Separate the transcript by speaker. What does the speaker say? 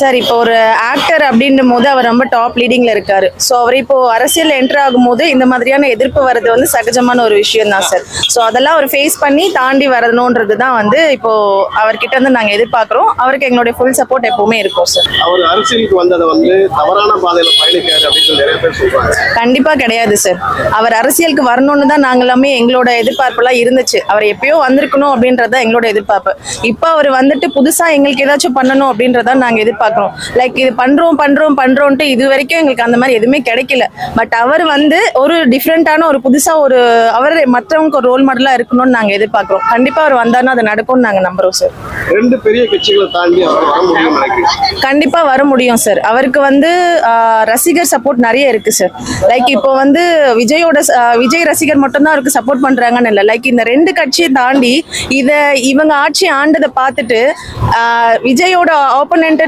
Speaker 1: Sir இப்போ ஒரு actor அப்படின்னும் போது அவர் ரொம்ப டாப் லீடிங்ல இருக்காரு. ஸோ அவர் இப்போ அரசியல் என்டர் ஆகும்போது இந்த மாதிரியான எதிர்ப்பு வர்றது வந்து சகஜமான ஒரு விஷயம் தான் சார். ஸோ அதெல்லாம் அவர் ஃபேஸ் பண்ணி தாண்டி வரணுன்றது தான் வந்து இப்போ அவர்கிட்ட இருந்து நாங்கள் எதிர்பார்க்குறோம். அவருக்கு எங்களுடைய ஃபுல் சப்போர்ட் எப்பவுமே இருக்கும் சார்.
Speaker 2: அவர் அரசியலுக்கு வந்ததை வந்து தவறான பாதையில பயணிக்காரு அப்படின்னு நிறைய பேர் சொல்றாங்க.
Speaker 1: கண்டிப்பா கிடையாது சார். அவர் அரசியலுக்கு வரணும்னு தான் நாங்க எல்லாமே எங்களோட எதிர்பார்ப்பெல்லாம் இருந்துச்சு. அவர் எப்பயோ வந்திருக்கணும் அப்படின்றது தான் எங்களோட எதிர்பார்ப்பு. இப்போ அவர் வந்துட்டு புதுசா எங்களுக்கு ஏதாச்சும் பண்ணணும் அப்படின்றத நாங்க எதிர்பார்க்கிறோம். லைக் இது பண்றோம் பண்றோம் பண்றோம்ட்டு இது வரைக்கும் எங்களுக்கு அந்த மாதிரி எதுவுமே கிடைக்கல. பட் அவர் வந்து ஒரு டிஃப்ரெண்டான ஒரு புதுசா ஒரு அவர் மற்றவங்களுக்கு ஒரு ரோல் மாடலா இருக்கணும்னு நாங்க எதிர்பார்க்கிறோம். கண்டிப்பா அவர் வந்தாருன்னா அது நடக்கும்னு நாங்க நம்புறோம் சார்
Speaker 2: ரெண்டு பெரிய கட்சிகளை தாண்டி அவர் வர
Speaker 1: முடியும் சார் அவருக்கு வந்து ரசிகர் சப்போர்ட் நிறைய இருக்கு சார் லைக் இப்போ வந்து விஜயோட விஜய் ரசிகர் மட்டும்தான் அவருக்கு சப்போர்ட் பண்றாங்கன்னு இல்லை. லைக் இந்த ரெண்டு கட்சியை தாண்டி இத இவங்க ஆட்சி ஆண்டதை பார்த்துட்டு விஜயோட ஆப்போனன்ட்